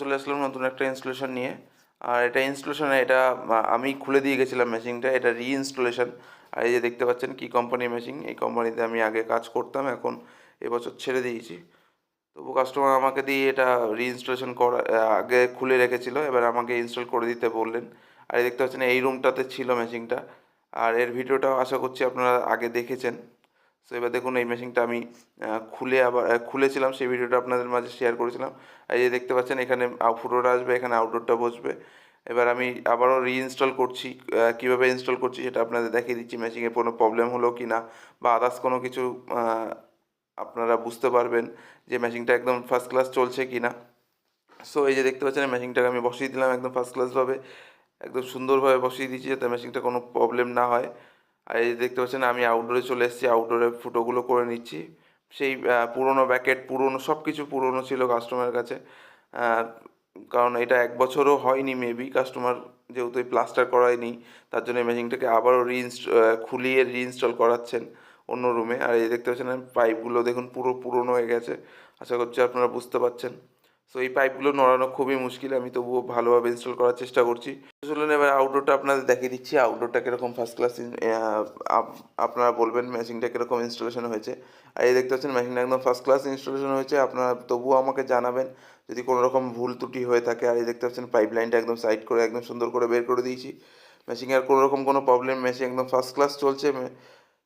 চলে আসলাম নতুন একটা ইনস্টলেশন নিয়ে। আর এটা ইনস্টলেশনে এটা আমি খুলে দিয়ে গেছিলাম মেশিনটা এটা রিইনস্টলেশন আর এই যে দেখতে পাচ্ছেন কি কোম্পানির মেশিন এই কোম্পানিতে আমি আগে কাজ করতাম, এখন এবছর ছেড়ে দিয়েছি। তবু কাস্টমার আমাকে দিয়ে এটা রিইনস্টলেশন করা আগে খুলে রেখেছিল, এবার আমাকে ইনস্টল করে দিতে বললেন। আর দেখতে পাচ্ছেন এই রুমটাতে ছিল মেশিনটা আর এর ভিডিওটাও আশা করছি আপনারা আগে দেখেছেন। সো এবার দেখুন এই মেশিনটা আমি খুলে আবার খুলেছিলাম, সেই ভিডিওটা আপনাদের মাঝে শেয়ার করেছিলাম। এই যে দেখতে পাচ্ছেন, এখানে ফুটোটা আসবে, এখানে আউটডোরটা বসবে। এবার আমি আবারও রিইনস্টল করছি কীভাবে ইনস্টল করছি সেটা আপনাদের দেখিয়ে দিচ্ছি। মেশিনে কোনো প্রবলেম হলো কি না, বা আদার্স কোনো কিছু আপনারা বুঝতে পারবেন যে মেশিনটা একদম ফার্স্ট ক্লাস চলছে কি না। সো এই যে দেখতে পাচ্ছেন মেশিনটাকে আমি বসিয়ে দিলাম একদম ফার্স্ট ক্লাসভাবে একদম সুন্দরভাবে বসিয়ে দিচ্ছি যাতে মেশিনটা কোনো প্রবলেম না হয়। আর এই দেখতে পাচ্ছেন, আমি আউটডোরে চলে এসেছি আউটডোরে ফুটোগুলো করে নিচ্ছি। সেই পুরোনো ব্যাকেট পুরোনো সব কিছু পুরোনো ছিল কাস্টমারের কাছে। কারণ এটা এক বছরও হয়নি মেবি কাস্টমার যেহেতু প্লাস্টার করায়নি, তার জন্য মেশিনটাকে আবারও রিইনস্ট খুলিয়ে রিইনস্টল করাচ্ছেন অন্য রুমে আর এই দেখতে পাচ্ছেন পাইপগুলো দেখুন পুরো পুরনো হয়ে গেছে। আশা করছি আপনারা বুঝতে পারছেন। সো এই পাইপগুলো নড়ানো খুবই মুশকিল, আমি তবুও ভালোভাবে ইনস্টল করার চেষ্টা করছি। চলুন এবার আউটডোরটা আপনাদের দেখিয়ে দিচ্ছি। আউটডোরটা কীরকম ফার্স্ট ক্লাস আপনারা বলবেন মেশিনটা কীরকম ইনস্টলেশন হয়েছে। আর এই দেখতে পাচ্ছেন মেশিনটা একদম ফার্স্ট ক্লাস ইনস্টলেশন হয়েছে। আপনারা তবুও আমাকে জানাবেন যদি কোনো রকম ভুল ত্রুটি হয়ে থাকে। আর এই দেখতে পাচ্ছেন পাইপ লাইনটা একদম সাইড করে, একদম সুন্দর করে বের করে দিয়েছি। মেশিনে আর কোনো রকম কোনো প্রবলেম মেশিন একদম ফার্স্ট ক্লাস চলছে।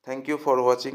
Thank you for watching